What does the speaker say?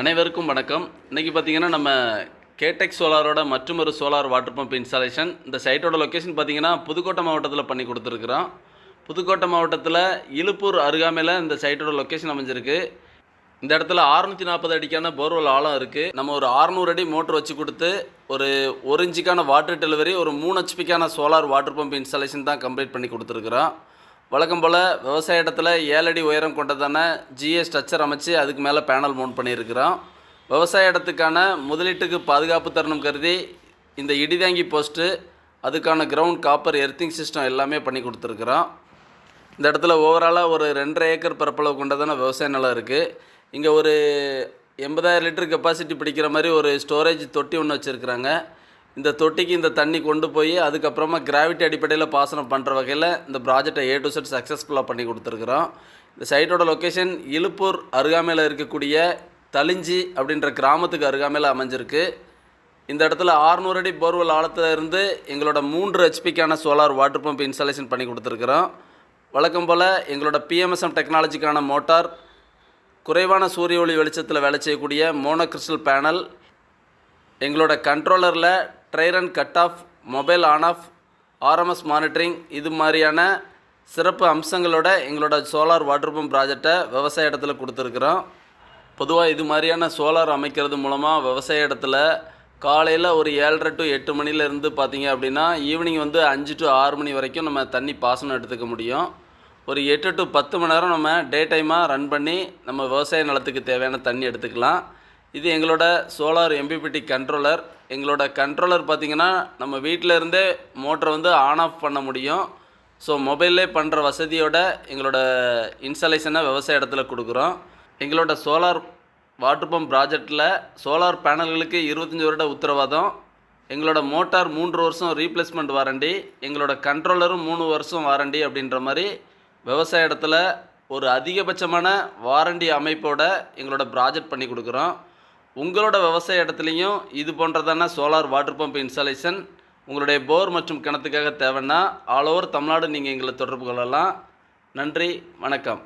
அனைவருக்கும் வணக்கம். இன்றைக்கி பார்த்தீங்கன்னா நம்ம கேடெக் சோலாரோட மற்றொரு சோலார் வாட்டர் பம்ப் இன்ஸ்டாலேஷன். இந்த சைட்டோட லொக்கேஷன் பார்த்தீங்கன்னா புதுக்கோட்டை மாவட்டத்தில் பண்ணி கொடுத்துருக்குறோம். புதுக்கோட்டை மாவட்டத்தில் இலுப்பூர் அருகாமையில் இந்த சைட்டோட லொக்கேஷன் அமைஞ்சிருக்கு. இந்த இடத்துல 640 நாற்பது அடிக்கான போர்வெல் ஆழம் இருக்குது நம்ம ஒரு 600 அடி மோட்டர் வச்சு கொடுத்து ஒரு ஒரு இன்ச்சுக்கான வாட்டர் டெலிவரி ஒரு மூணு ஹெச்பிக்கான சோலார் வாட்டர் பம்ப் இன்ஸ்டாலேஷன் தான் கம்ப்ளீட் பண்ணி கொடுத்துருக்குறோம். வழக்கம் போல் விவசாய இடத்துல ஏழடி உயரம் கொண்டதான ஜிஏ ஸ்ட்ரக்சர் அமைச்சு அதுக்கு மேலே பேனல் மவுண்ட் பண்ணியிருக்கிறோம். விவசாய இடத்துக்கான முதலீட்டுக்கு பாதுகாப்பு தருணம் கருதி இந்த இடிதாங்கி போஸ்ட்டு அதுக்கான கிரவுண்ட் காப்பர் எர்த்திங் சிஸ்டம் எல்லாமே பண்ணி கொடுத்துருக்குறோம். இந்த இடத்துல ஓவராலாக ஒரு ரெண்டரை ஏக்கர் பரப்பளவு கொண்டதான விவசாய நிலம் இருக்குது இங்கே ஒரு எண்பதாயிரம் லிட்டர் கெப்பாசிட்டி பிடிக்கிற மாதிரி ஒரு ஸ்டோரேஜ் தொட்டி ஒன்று வச்சுருக்குறாங்க. இந்த தொட்டிக்கு இந்த தண்ணி கொண்டு போய் அதுக்கப்புறமா கிராவிட்டி அடிப்படையில் பாசனம் பண்ணுற வகையில் இந்த ப்ராஜெக்டை ஏ டு செட் சக்ஸஸ்ஃபுல்லாக பண்ணி கொடுத்துருக்குறோம். இந்த சைட்டோட லொக்கேஷன் இழுப்பூர் அருகாமையில் இருக்கக்கூடிய தளிஞ்சி அப்படின்ற கிராமத்துக்கு அருகாமையில் அமைஞ்சிருக்கு. இந்த இடத்துல 600 அடி போர்வெல் ஆழத்துல இருந்து எங்களோட மூன்று ஹெச்பிக்கான சோலார் வாட்டர் பம்ப் இன்ஸ்டாலேஷன் பண்ணி கொடுத்துருக்குறோம். வழக்கம் போல் எங்களோட பிஎம்எஸ்எம் டெக்னாலஜிக்கான மோட்டார் குறைவான சூரிய ஒளி வெளிச்சத்தில் வேலை செய்யக்கூடிய மோனோ கிறிஸ்டல் பேனல் எங்களோட கண்ட்ரோலரில் dry run cut off mobile on off RMS monitoring இது மாதிரியான சிறப்பு அம்சங்களோட எங்களோட சோலார் வாட்டர் பம்ப் ப்ராஜெக்டை விவசாய இடத்துல கொடுத்துருக்குறோம். பொதுவாக இது மாதிரியான சோலார் அமைக்கிறது மூலமாக விவசாய இடத்துல காலையில் ஒரு ஏழரை டு எட்டு மணிலேருந்து பார்த்தீங்க அப்படின்னா ஈவினிங் வந்து அஞ்சு டு ஆறு மணி வரைக்கும் நம்ம தண்ணி பாசனம் எடுத்துக்க முடியும். ஒரு எட்டு டு பத்து மணி நேரம் நம்ம டே டைமாக ரன் பண்ணி நம்ம விவசாய நிலத்துக்கு தேவையான தண்ணி எடுத்துக்கலாம். இது எங்களோட சோலார் எம்பிபிடி கண்ட்ரோலர் எங்களோட கண்ட்ரோலர் பார்த்திங்கன்னா நம்ம வீட்டில் இருந்தே மோட்டரை வந்து ஆன் ஆஃப் பண்ண முடியும். ஸோ மொபைல்லே பண்ணுற வசதியோட எங்களோட இன்ஸ்டாலேஷனை விவசாய இடத்துல கொடுக்குறோம். எங்களோட சோலார் வாட்டர் பம்ப் ப்ராஜெக்டில் சோலார் பேனல்களுக்கு இருபத்தஞ்சி வருட உத்தரவாதம். எங்களோட மோட்டார் மூன்று வருஷம் ரீப்ளேஸ்மெண்ட் வாரண்டி எங்களோட கண்ட்ரோலரும் மூணு வருஷம் வாரண்டி அப்படின்ற மாதிரி விவசாய இடத்துல ஒரு அதிகபட்சமான வாரண்டி அமைப்போட எங்களோட ப்ராஜெக்ட் பண்ணி கொடுக்குறோம். உங்களோட விவசாய இடத்துலையும் இது போன்றதான சோலார் வாட்டர் பம்ப் இன்ஸ்டாலேஷன் உங்களுடைய போர் மற்றும் கிணத்துக்காக தேவைன்னா ஆல் ஓவர் தமிழ்நாடு நீங்கள் எங்களை தொடர்பு கொள்ளலாம். நன்றி வணக்கம்.